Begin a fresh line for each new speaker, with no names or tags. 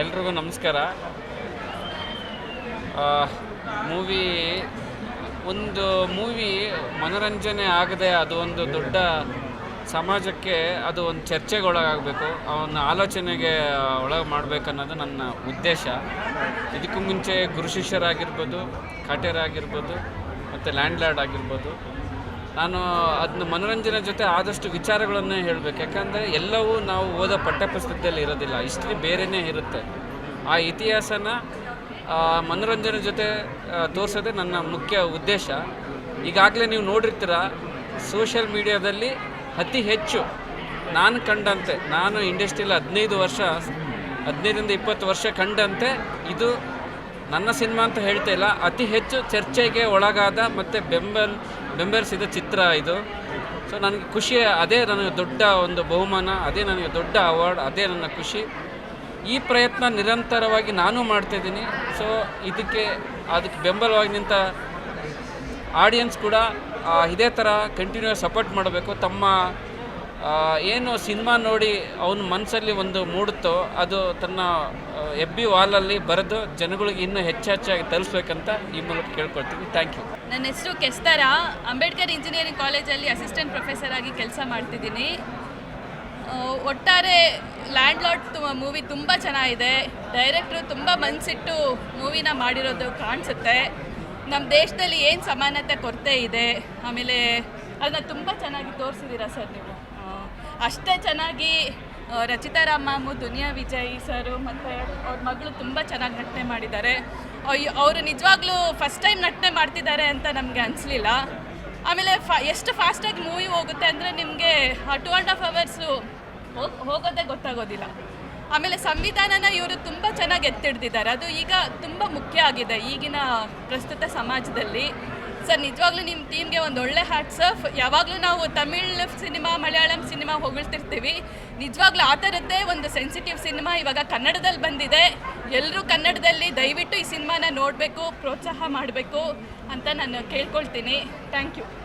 ಎಲ್ರಿಗೂ ನಮಸ್ಕಾರ. ಮೂವಿ ಒಂದು ಮೂವಿ ಮನೋರಂಜನೆ ಆಗದೆ ಅದು ಒಂದು ದೊಡ್ಡ ಸಮಾಜಕ್ಕೆ ಅದು ಒಂದು ಚರ್ಚೆಗೆ ಒಳಗಾಗಬೇಕು ಅವನ ಆಲೋಚನೆಗೆ ಒಳಗೆ ಮಾಡಬೇಕನ್ನೋದು ನನ್ನ ಉದ್ದೇಶ. ಇದಕ್ಕೂ ಮುಂಚೆ ಗುರು ಶಿಷ್ಯರಾಗಿರ್ಬೋದು ಕಾಟೇರಾಗಿರ್ಬೋದು ಮತ್ತು ಲ್ಯಾಂಡ್ಲಾರ್ಡ್ ಆಗಿರ್ಬೋದು. ನಾನು ಅದನ್ನ ಮನೋರಂಜನೆ ಜೊತೆ ಆದಷ್ಟು ವಿಚಾರಗಳನ್ನು ಹೇಳಬೇಕು. ಯಾಕಂದರೆ ಎಲ್ಲವೂ ನಾವು ಓದೋ ಪಠ್ಯಪುಸ್ತಕದಲ್ಲಿ ಇರೋದಿಲ್ಲ. ಹಿಸ್ಟ್ರಿ ಬೇರೆಯೇ ಇರುತ್ತೆ. ಆ ಇತಿಹಾಸನ ಮನೋರಂಜನೆ ಜೊತೆ ತೋರಿಸೋದೇ ನನ್ನ ಮುಖ್ಯ ಉದ್ದೇಶ. ಈಗಾಗಲೇ ನೀವು ನೋಡಿರ್ತೀರ, ಸೋಷಿಯಲ್ ಮೀಡಿಯಾದಲ್ಲಿ ಅತಿ ಹೆಚ್ಚು ನಾನು ಕಂಡಂತೆ, ನಾನು ಇಂಡಸ್ಟ್ರಿಯಲ್ಲಿ ಹದಿನೈದು ವರ್ಷ, ಹದಿನೈದರಿಂದ ಇಪ್ಪತ್ತು ವರ್ಷ ಕಂಡಂತೆ, ಇದು ನನ್ನ ಸಿನಿಮಾ ಅಂತ ಹೇಳ್ತಾ ಇಲ್ಲ. ಅತಿ ಹೆಚ್ಚು ಚರ್ಚೆಗೆ ಒಳಗಾದ ಮತ್ತು ಬೆಂಬಲ್ ಬೆಂಬಲಿಸಿದ ಚಿತ್ರ ಇದು. ಸೊ ನನಗೆ ಖುಷಿ, ಅದೇ ನನಗೆ ದೊಡ್ಡ ಒಂದು ಬಹುಮಾನ, ಅದೇ ನನಗೆ ದೊಡ್ಡ ಅವಾರ್ಡ್ ಅದೇ ನನ್ನ ಖುಷಿ. ಈ ಪ್ರಯತ್ನ ನಿರಂತರವಾಗಿ ನಾನು ಮಾಡ್ತಿದ್ದೀನಿ ಸೊ ಇದಕ್ಕೆ ಅದಕ್ಕೆ ಬೆಂಬಲವಾಗಿ ನಿಂತ ಆಡಿಯನ್ಸ್ ಕೂಡ ಇದೇ ಥರ ಕಂಟಿನ್ಯೂಸ್ ಸಪೋರ್ಟ್ ಮಾಡಬೇಕು. ತಮ್ಮ ಏನು ಸಿನಿಮಾ ನೋಡಿ ಅವನ ಮನಸ್ಸಲ್ಲಿ ಒಂದು ಮೂಡುತ್ತೋ ಅದು ತನ್ನ ಎಬ್ಬಿ ವಾಲಲ್ಲಿ ಬರೆದು ಜನಗಳಿಗೆ ಇನ್ನೂ ಹೆಚ್ಚು ಹೆಚ್ಚಾಗಿ ತಲುಪಿಸ್ಬೇಕಂತ ಈ ಮೂಲಕ ಕೇಳ್ಕೊಳ್ತೀನಿ ಥ್ಯಾಂಕ್ ಯು
ನನ್ನ ಹೆಸರು ಕೆಸ್ತಾರ. ಅಂಬೇಡ್ಕರ್ ಇಂಜಿನಿಯರಿಂಗ್ ಕಾಲೇಜಲ್ಲಿ ಅಸಿಸ್ಟೆಂಟ್ ಪ್ರೊಫೆಸರ್ ಆಗಿ ಕೆಲಸ ಮಾಡ್ತಿದ್ದೀನಿ. ಒಟ್ಟಾರೆ ಲ್ಯಾಂಡ್ ಲಾಟ್ ಮೂವಿ ತುಂಬ ಚೆನ್ನಾಗಿದೆ. ಡೈರೆಕ್ಟ್ರು ತುಂಬ ಮನಸ್ಸಿಟ್ಟು ಮೂವಿನ ಮಾಡಿರೋದು ಕಾಣಿಸುತ್ತೆ. ನಮ್ಮ ದೇಶದಲ್ಲಿ ಏನು ಸಮಾನತೆ ಕೊರತೆ ಇದೆ, ಆಮೇಲೆ ಅದನ್ನ ತುಂಬ ಚೆನ್ನಾಗಿ ತೋರಿಸಿದ್ದೀರಾ ಸರ್ ನೀವು? ಅಷ್ಟೇ ಚೆನ್ನಾಗಿ ರಚಿತಾ ರಾಮ್ ಮ್ಯಾಮು, ದುನಿಯಾ ವಿಜಯ್ ಸರು ಮತ್ತು ಅವ್ರ ಮಗಳು ತುಂಬ ಚೆನ್ನಾಗಿ ನಟನೆ ಮಾಡಿದ್ದಾರೆ. ಅವರು ನಿಜವಾಗ್ಲೂ ಫಸ್ಟ್ ಟೈಮ್ ನಟನೆ ಮಾಡ್ತಿದ್ದಾರೆ ಅಂತ ನಮಗೆ ಅನಿಸ್ಲಿಲ್ಲ. ಆಮೇಲೆ ಫ, ಎಷ್ಟು ಫಾಸ್ಟಾಗಿ ಮೂವಿ ಹೋಗುತ್ತೆ ಅಂದರೆ ನಿಮಗೆ ಟು ಆ್ಯಂಡ್ ಹಾಫ್ ಅವರ್ಸು ಹೋಗ್ ಹೋಗೋದೇ ಗೊತ್ತಾಗೋದಿಲ್ಲ. ಆಮೇಲೆ ಸಂವಿಧಾನನ ಇವರು ತುಂಬ ಚೆನ್ನಾಗಿ ಎತ್ತಿಡ್ದಿದ್ದಾರೆ. ಅದು ಈಗ ತುಂಬ ಮುಖ್ಯ ಆಗಿದೆ ಈಗಿನ ಪ್ರಸ್ತುತ ಸಮಾಜದಲ್ಲಿ. ಸರ್, ನಿಜವಾಗ್ಲೂ ನಿಮ್ಮ ಟೀಮ್ಗೆ ಒಂದು ಒಳ್ಳೆ ಹ್ಯಾಟ್ಸ್ ಆಫ್ ಯಾವಾಗಲೂ ನಾವು ತಮಿಳ್ ಸಿನಿಮಾ, ಮಲಯಾಳಂ ಸಿನಿಮಾ ಹೊಗಳ್ತಿರ್ತೀವಿ. ನಿಜವಾಗ್ಲೂ ಆ ಥರದ್ದೇ ಒಂದು ಸೆನ್ಸಿಟಿವ್ ಸಿನಿಮಾ ಇವಾಗ ಕನ್ನಡದಲ್ಲಿ ಬಂದಿದೆ. ಎಲ್ಲರೂ ಕನ್ನಡದಲ್ಲಿ ದಯವಿಟ್ಟು ಈ ಸಿನಿಮಾನ ನೋಡಬೇಕು, ಪ್ರೋತ್ಸಾಹ ಮಾಡಬೇಕು ಅಂತ ನಾನು ಕೇಳ್ಕೊಳ್ತೀನಿ. Thank you